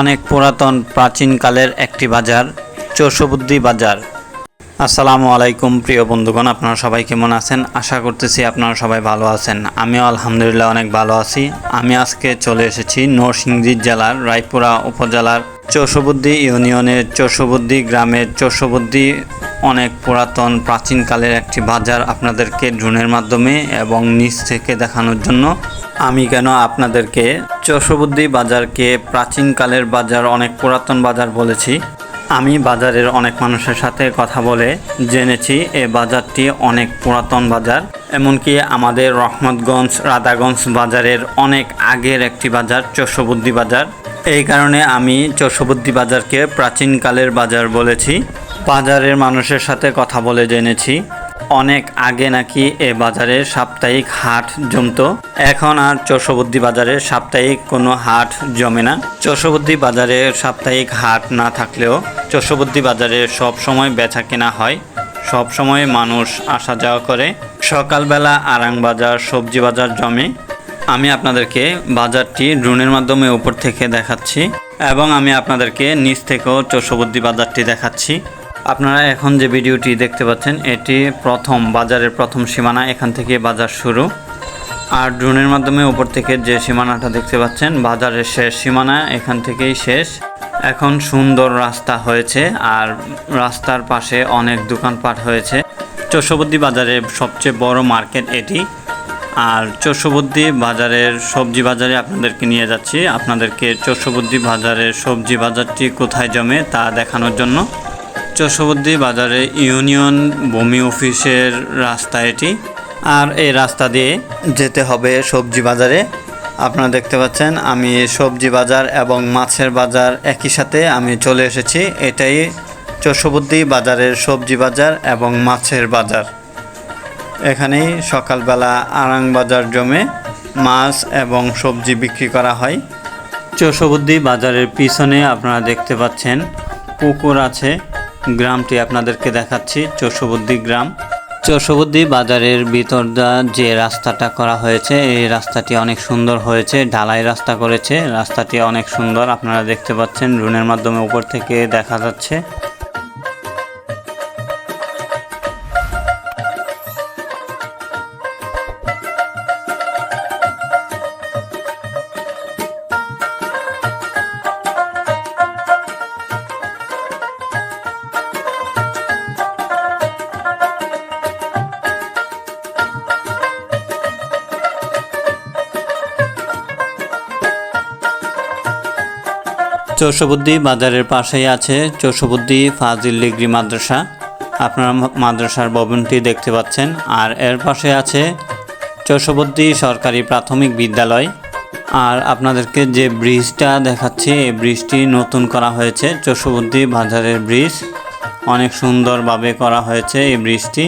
অনেক পুরাতন প্রাচীনকালের একটি বাজার চৌষবুদ্দি বাজার। আসসালামু আলাইকুম প্রিয় বন্ধুগণ, আপনারা সবাই কেমন আছেন? আশা করতেছি আপনারা সবাই ভালো আছেন। আমিও আলহামদুলিল্লাহ অনেক ভালো আছি। আমি আজকে চলে এসেছি নরসিংদী জেলার রায়পুরা উপজেলার চৌষবুদ্দি ইউনিয়নের চৌষবুদ্দি গ্রামের চৌষবুদ্দি অনেক পুরাতন প্রাচীনকালের একটি বাজার আপনাদেরকে ড্রোনের মাধ্যমে এবং নিচ থেকে দেখানোর জন্য। আমি কেন আপনাদেরকে চৌষবুদ্দি বাজারকে প্রাচীনকালের বাজার, অনেক পুরাতন বাজার বলেছি। আমি বাজারের অনেক মানুষের সাথে কথা বলে জেনেছি এই বাজারটি অনেক পুরাতন বাজার, এমনকি আমাদের রহমতগঞ্জ, রাধাগঞ্জ বাজারের অনেক আগের একটি বাজার চৌষবুদ্দি বাজার। এই কারণে আমি চৌষবুদ্দি বাজারকে প্রাচীনকালের বাজার বলেছি। বাজারের মানুষের সাথে কথা বলে জেনেছি। অনেক আগে নাকি এ বাজারে সাপ্তাহিক হাট জমতো। এখন আর চৌষবুদ্দি বাজারে সাপ্তাহিক কোনো হাট জমে না। চৌষবুদ্দি বাজারে সাপ্তাহিক হাট না থাকলেও চৌষবুদ্দি বাজারে সব সময় বেচা কেনা হয়। সব সময় মানুষ আসা যাওয়া করে। সকালবেলা আরাং বাজার, সবজি বাজার জমে। আমি আপনাদেরকে বাজারটি ড্রোনের মাধ্যমে উপর থেকে দেখাচ্ছি এবং আমি আপনাদেরকে নিচ থেকেও চৌষবুদ্দি বাজারটি দেখাচ্ছি। আপনারা এখন যে ভিডিওটি দেখতে পাচ্ছেন, এটি প্রথম, বাজারের প্রথম সীমানা, এখান থেকে বাজার শুরু। আর ড্রোনের মাধ্যমে উপর থেকে যে সীমানাটা দেখতে পাচ্ছেন, বাজারের শেষ সীমানা, এখান থেকেই শেষ। এখন সুন্দর রাস্তা হয়েছে, আর রাস্তার পাশে অনেক দোকানপাট হয়েছে। চৌষবুদ্দি বাজারের সবচেয়ে বড় মার্কেট এটি। আর চৌষবুদ্দি বাজারের সবজি বাজারে আপনাদেরকে নিয়ে যাচ্ছি। আপনাদেরকে চৌষবুদ্দি বাজারের সবজি বাজারটি কোথায় জমে তা দেখানোর জন্য। চৌষবুদ্দি বাজারে ইউনিয়ন ভূমি অফিসের রাস্তা এটি। আর এই রাস্তা দিয়ে যেতে হবে সবজি বাজারে। আপনারা দেখতে পাচ্ছেন, আমি সবজি বাজার এবং মাছের বাজার একই সাথে আমি চলে এসেছি। এটাই চৌষবুদ্দি বাজারের সবজি বাজার এবং মাছের বাজার। এখানেই সকালবেলা আরাং বাজার জমে মাছ এবং সবজি বিক্রি করা হয়। চৌষবুদ্দি বাজারের পিছনে আপনারা দেখতে পাচ্ছেন, পুকুর আছে। গ্রামটি আপনাদেরকে দেখাচ্ছি চৌষবুদ্দি গ্রাম। চৌষবুদ্দি বাজারের ভিতর যে রাস্তাটা করা হয়েছে, এই রাস্তাটি অনেক সুন্দর হয়েছে, ঢালাই রাস্তা করেছে। রাস্তাটি অনেক সুন্দর, আপনারা দেখতে পাচ্ছেন ড্রোনের মাধ্যমে উপর থেকে দেখা যাচ্ছে। চৌষবুদ্দি বাজারের পাশেই আছে চৌষবুদ্দি ফাজিল ডিগ্রি মাদ্রাসা। আপনারা মাদ্রাসার ভবনটি দেখতে পাচ্ছেন। আর এর পাশে আছে চৌষবুদ্দি সরকারি প্রাথমিক বিদ্যালয়। আর আপনাদেরকে যে ব্রিজটা দেখাচ্ছি, এই ব্রিজটি নতুন করা হয়েছে। চৌষবুদ্দি বাজারের ব্রিজ। অনেক সুন্দরভাবে করা হয়েছে এই ব্রিজটি।